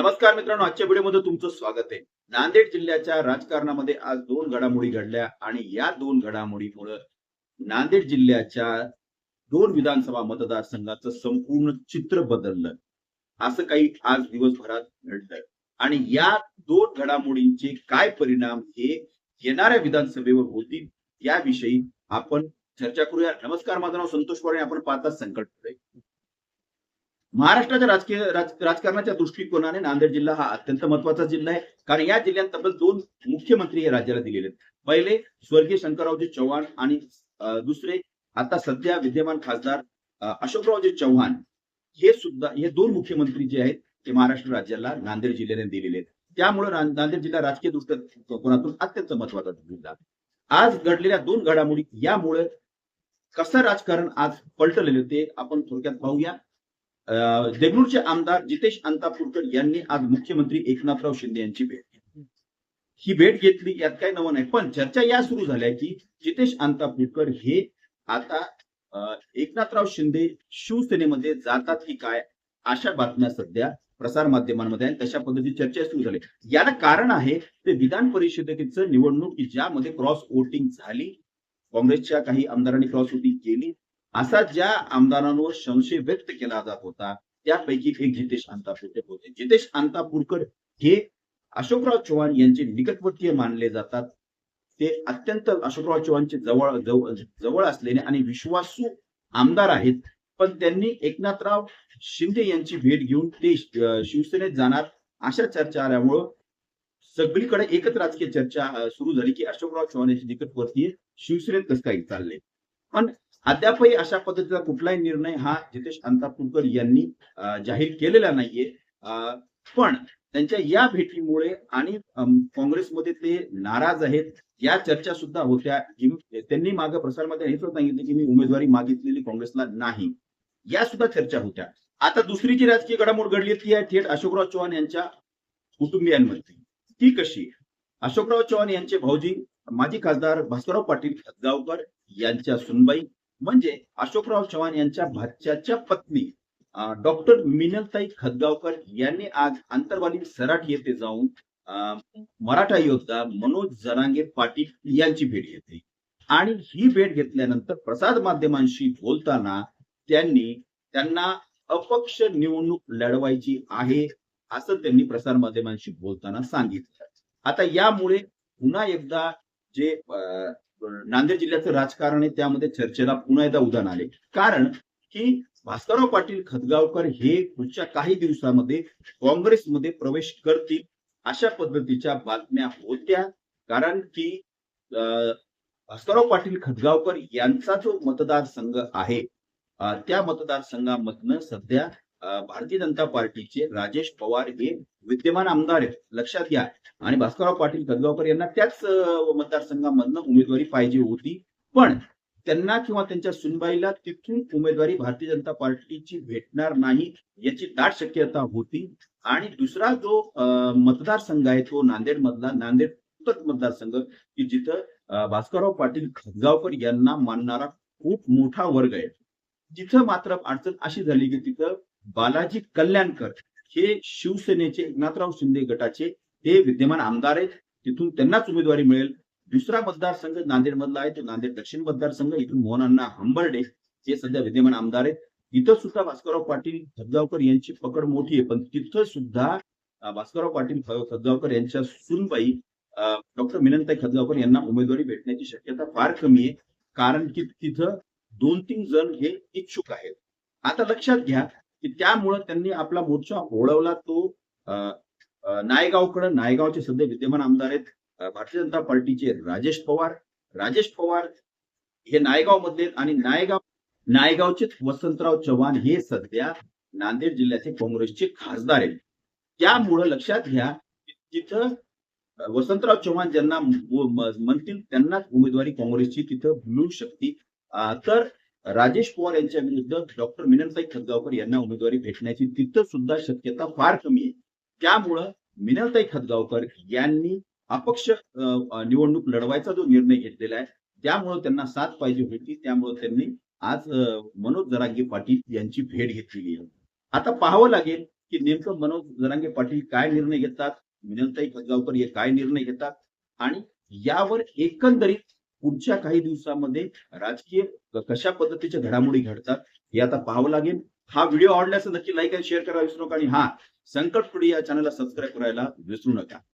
नमस्कार मित्रांनो आजच्या व्हिडिओमध्ये तुमचं स्वागत आहे. नांदेड जिल्ह्याच्या राजकारणामध्ये आज दोन घडामोडी घडल्या आणि या दोन घडामोडीमुळे नांदेड जिल्ह्याच्या दोन विधानसभा मतदारसंघाचं संपूर्ण चित्र बदललं. असं काही आज दिवसभरात घडलंय आणि या दोन घडामोडींचे काय परिणाम हे येणाऱ्या विधानसभेवर होतील याविषयी आपण चर्चा करूया. नमस्कार माझं नाव संतोष पवार आपण पाहता संकट पुढे. महाराष्ट्राच्या राजकीय राज- राजकारणाच्या दृष्टिकोनाने नांदेड जिल्हा हा अत्यंत महत्त्वाचा जिल्हा आहे. कारण या जिल्ह्यात तब्बल दोन मुख्यमंत्री या राज्याला दिलेले आहेत. पहिले स्वर्गीय शंकररावजी चव्हाण आणि दुसरे आता सध्या विद्यमान खासदार अशोकरावजी चव्हाण हे सुद्धा हे दोन मुख्यमंत्री जे आहेत ते महाराष्ट्र राज्याला नांदेड जिल्ह्याने दिलेले आहेत. त्यामुळे नांदेड जिल्हा राजकीय दृष्टिकोनातून अत्यंत महत्त्वाचा जिल्हा आज घडलेल्या दोन घडामोडी यामुळे कसं राजकारण आज पलटलेलं ते आपण थोडक्यात पाहूया. देगलूरचे आमदार जितेश अंतापूरकर यांनी आज मुख्यमंत्री एकनाथराव शिंदे यांची भेट घेतली. ही भेट घेतली यात काही नवं नाही. पण चर्चा या सुरू झाल्या की जितेश अंतापूरकर हे आता एकनाथराव शिंदे शिवसेनेमध्ये जातात की काय अशा बातम्या सध्या प्रसार माध्यमांमध्ये आणि तशा पद्धतीची चर्चा सुरू झाली. याला कारण आहे ते विधान परिषदेचं निवडणूक की ज्यामध्ये क्रॉस वोटिंग झाली काँग्रेसच्या काही आमदारांनी क्रॉस वोटिंग केली असा ज्या आमदारांवर संशय व्यक्त केला जात होता त्यापैकी एक जितेश अंतापूरकर होते. जितेश अंतापूरकर हे अशोकराव चव्हाण यांचे निकटवर्तीय मानले जातात. ते अत्यंत अशोकराव चव्हाणचे जवळ जवळ असलेले आणि विश्वासू आमदार आहेत. पण त्यांनी एकनाथराव शिंदे यांची भेट घेऊन ते शिवसेनेत जाणार अशा चर्चा आल्यामुळं सगळीकडे एकच राजकीय चर्चा सुरू झाली की अशोकराव चव्हाण यांचे निकटवर्तीय शिवसेनेत कसं काही चालले. पण अद्यापही अशा पद्धतीचा कुठलाही निर्णय हा जितेश अंतापूरकर यांनी जाहीर केलेला नाहीये. अं, पण त्यांच्या या भेटीमुळे आणि काँग्रेसमध्ये ते नाराज आहेत या चर्चा सुद्धा होत्या. त्यांनी मागे प्रसारमध्ये हे सुद्धा सांगितले की मी उमेदवारी मागितलेली काँग्रेसला नाही. या सुद्धा चर्चा होत्या. आता दुसरी जी राजकीय घडामोड घडली ती आहे थेट अशोकराव चव्हाण यांच्या कुटुंबियांमध्ये. ती कशी? अशोकराव चव्हाण यांचे भाऊजी माजी खासदार भास्करराव पाटील हदगावकर यांच्या सुनबाई म्हणजे अशोकराव चव्हाण यांच्या भाच्याच्या पत्नी डॉक्टर मिनलताई खदगावकर यांनी आज आंतरवाली सराट येथे जाऊन मराठा योद्धा मनोज जरांगे पाटील यांची भेट घेतली. आणि ही भेट घेतल्यानंतर प्रसाद माध्यमांशी बोलताना त्यांनी त्यांना अपक्ष निवडणूक लढवायची आहे असं त्यांनी प्रसार माध्यमांशी बोलताना सांगितलं. आता यामुळे पुन्हा एकदा जे नांदेड जिल्ह्याचं राजकारण आहे त्यामध्ये चर्चेला पुन्हा एकदा उदाहरण आले. कारण की भास्करराव पाटील खतगावकर हे पुढच्या काही दिवसामध्ये काँग्रेसमध्ये प्रवेश करतील अशा पद्धतीच्या बातम्या होत्या. कारण की अं, भास्करराव पाटील खतगावकर यांचा जो मतदारसंघ आहे त्या मतदारसंघामधनं सध्या भारतीय जनता पार्टीचे राजेश पवार हे विद्यमान आमदार आहेत. लक्षात घ्या. आणि भास्करराव पाटील कदगावकर यांना त्याच मतदारसंघामधनं उमेदवारी पाहिजे होती. पण त्यांना किंवा त्यांच्या सुनबाईला तिथून उमेदवारी भारतीय जनता पार्टीची भेटणार नाही याची दाट शक्यता होती. आणि दुसरा जो मतदारसंघ आहे तो नांदेड मधला नांदेड मतदारसंघ की जिथं भास्करराव पाटील खतगावकर यांना मानणारा खूप मोठा वर्ग आहे. जिथं मात्र अडचण अशी झाली की तिथं बालाजी कल्याणकर हे शिवसेनेचे एकनाथराव शिंदे गटाचे ते विद्यमान आमदार आहेत. तिथून त्यांनाच उमेदवारी मिळेल. दुसरा मतदारसंघ नांदेड मधला आहे. तो नांदेड दक्षिण मतदारसंघ. इथून मोहनअण्णा हंबर्डे हे सध्या विद्यमान आमदार आहेत. तिथं सुद्धा भास्करराव पाटील खतगावकर यांची पकड मोठी आहे. पण तिथं सुद्धा भास्करराव पाटील ख- यांच्या सुनबाई डॉक्टर मिनंताई खदगावकर यांना उमेदवारी भेटण्याची शक्यता फार कमी आहे. कारण की तिथं दोन तीन जण हे इच्छुक आहेत. आता लक्षात घ्या की त्यामुळं त्यांनी आपला मोर्चा ओढवला तो नायगावकडं नायगावकडे. नायगावचे सध्या विद्यमान आमदार आहेत भारतीय जनता पार्टीचे राजेश पवार. राजेश पवार हे नायगाव मधले आणि नायगाव नायगावचे वसंतराव चव्हाण हे सध्या नांदेड जिल्ह्याचे काँग्रेसचे खासदार आहेत. त्यामुळं लक्षात घ्या तिथं वसंतराव चव्हाण ज्यांना म्हणतील त्यांनाच उमेदवारी काँग्रेसची तिथं मिळू शकते. तर राजेश पवार यांच्या विरुद्ध डॉक्टर मिनलताई खतगावकर यांना उमेदवारी भेटण्याची तिथं सुद्धा शक्यता फार कमी आहे. त्यामुळं मिनलताई खतगावकर यांनी अपक्ष निवडणूक लढवायचा जो निर्णय घेतलेला आहे त्यामुळं त्यांना साथ पाहिजे होती. त्यामुळं त्यांनी आज मनोज जरांगे पाटील यांची भेट घेतलेली आहे. आता पाहावं लागेल की नेमकं मनोज जरांगे पाटील काय निर्णय घेतात मिनलताई खतगावकर हे काय निर्णय घेतात आणि यावर एकंदरीत पुढच्या काही दिवसामध्ये राजकीय कशा पद्धतीच्या घडामोडी घडतात हे आता पाहावं लागेल. हा व्हिडिओ आवडल्यास नक्की लाईक आणि शेअर करा विसरू नका. आणि हा संकट पुढे या चॅनलला सबस्क्राईब करायला विसरू नका.